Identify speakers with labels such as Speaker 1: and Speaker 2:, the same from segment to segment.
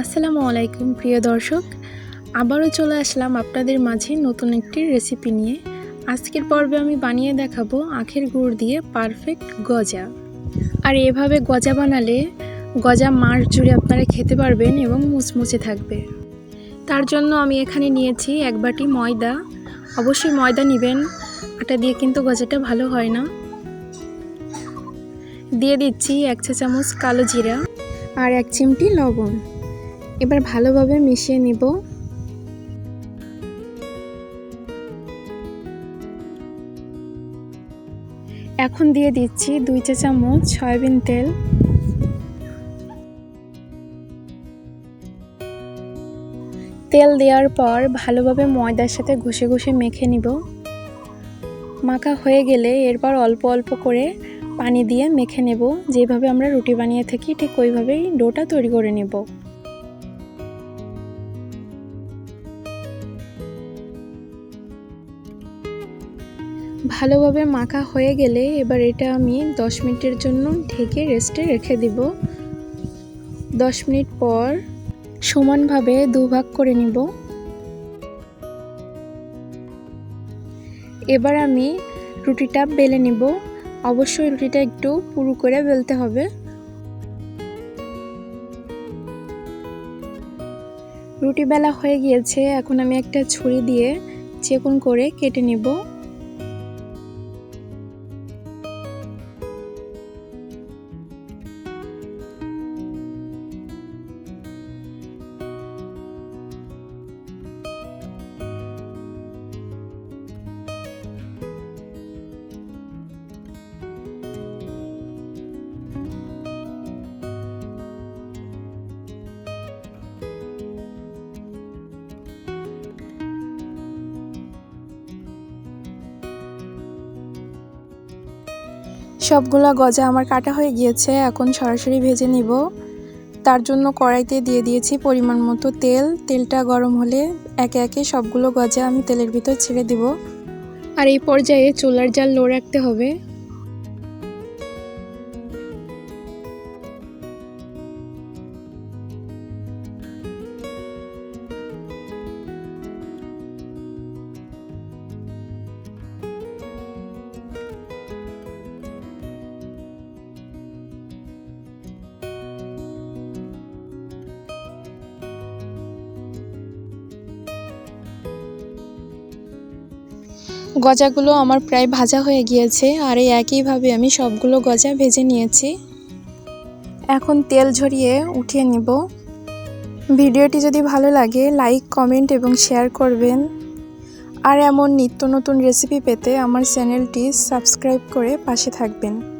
Speaker 1: আসসালামু আলাইকুম, প্রিয় দর্শক। আবারও চলে আসলাম আপনাদের মাঝে নতুন একটি রেসিপি নিয়ে। আজকের পর্বে আমি বানিয়ে দেখাবো আখের গুড় দিয়ে পারফেক্ট গজা। আর এভাবে গজা বানালে গজা মাস জুড়ে আপনারা খেতে পারবেন এবং মুচমুচে থাকবে। তার জন্য আমি এখানে নিয়েছি এক বাটি ময়দা। অবশ্যই ময়দা নেবেন, আটা দিয়ে কিন্তু গজাটা ভালো হয় না। দিয়ে দিচ্ছি এক চা চামচ কালো জিরা আর এক চিমটি লবণ। এবার ভালোভাবে মিশিয়ে নিব। এখন দিয়ে দিচ্ছি দুই চা চামচ সয়াবিন তেল। তেল দেওয়ার পর ভালোভাবে ময়দার সাথে ঘষে ঘষে মেখে নিব। মাখা হয়ে গেলে এরপর অল্প অল্প করে পানি দিয়ে মেখে নেব। যেভাবে আমরা রুটি বানিয়ে থাকি ঠিক ওইভাবেই ডোটা তৈরি করে নেব। ভালোভাবে মাখা হয়ে গেলে এবার এটা আমি 10 মিনিটের জন্য ঢেকে রেস্টে রেখে দিব। 10 মিনিট পর সমানভাবে দুভাগ করে নিব। এবার আমি রুটিটা বেলে নিব। অবশ্যই রুটিটা একটু পুরু করে বেলতে হবে। রুটি বেলা হয়ে গিয়েছে, এখন আমি একটা ছুরি দিয়ে চেকুন করে কেটে নেব। সবগুলা গজা আমার কাটা হয়ে গিয়েছে, এখন সরাসরি ভেজে নিব। তার জন্য কড়াইতে দিয়ে দিয়েছি পরিমাণ মতো তেল। তেলটা গরম হলে একে একে সবগুলো গজা আমি তেলের ভিতর ছেড়ে দিব। আর এই পর্যায়ে চুলার জাল লো রাখতে হবে। গজাগুলো আমার প্রায় ভাজা হয়ে গিয়েছে আর এই একইভাবে আমি সবগুলো গজা ভেজে নিয়েছি। এখন তেল ঝরিয়ে উঠিয়ে নিব। ভিডিওটি যদি ভালো লাগে, লাইক, কমেন্ট এবং শেয়ার করবেন। আর এমন নিত্য নতুন রেসিপি পেতে আমার চ্যানেলটি সাবস্ক্রাইব করে পাশে থাকবেন।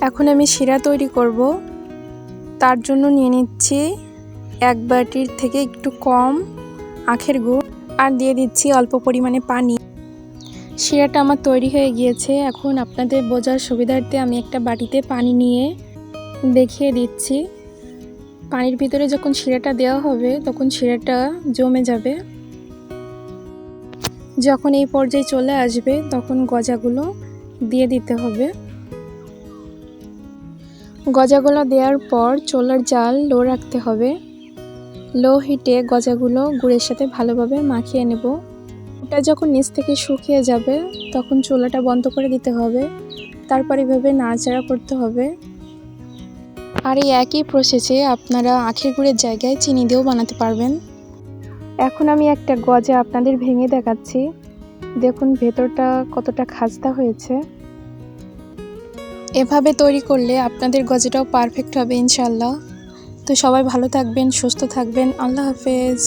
Speaker 1: এখন আমি শিরা তৈরি করব। তার জন্য নিয়ে নিচ্ছি এক বাটির থেকে একটু কম আখের গুড় আর দিয়ে দিচ্ছি অল্প পরিমাণে পানি। শিরাটা আমার তৈরি হয়ে গিয়েছে। এখন আপনাদের বোঝার সুবিধার্থে আমি একটা বাটিতে পানি নিয়ে দেখিয়ে দিচ্ছি। পানির ভিতরে যখন শিরাটা দেওয়া হবে, তখন শিরাটা জমে যাবে। যখন এই পর্যায়ে চলে আসবে, তখন গজাগুলো দিয়ে দিতে হবে। গজাগুলো দেওয়ার পর চোলার জাল লো রাখতে হবে। লো হিটে গজাগুলো গুড়ের সাথে ভালোভাবে মাখিয়ে নেব। ওটা যখন নিচ থেকে শুকিয়ে যাবে, তখন চোলাটা বন্ধ করে দিতে হবে। তারপর এভাবে নাড়াচাড়া করতে হবে। আর এই একই প্রসেসে আপনারা আখের গুড়ের জায়গায় চিনি দিয়েও বানাতে পারবেন। এখন আমি একটা গজা আপনাদের ভেঙে দেখাচ্ছি। দেখুন ভেতরটা কতটা খাস্তা হয়েছে। এভাবে তৈরি করলে আপনাদের গজেটাও পারফেক্ট হবে ইনশাল্লাহ তো সবাই ভালো থাকবেন, সুস্থ থাকবেন। আল্লাহ হাফেজ।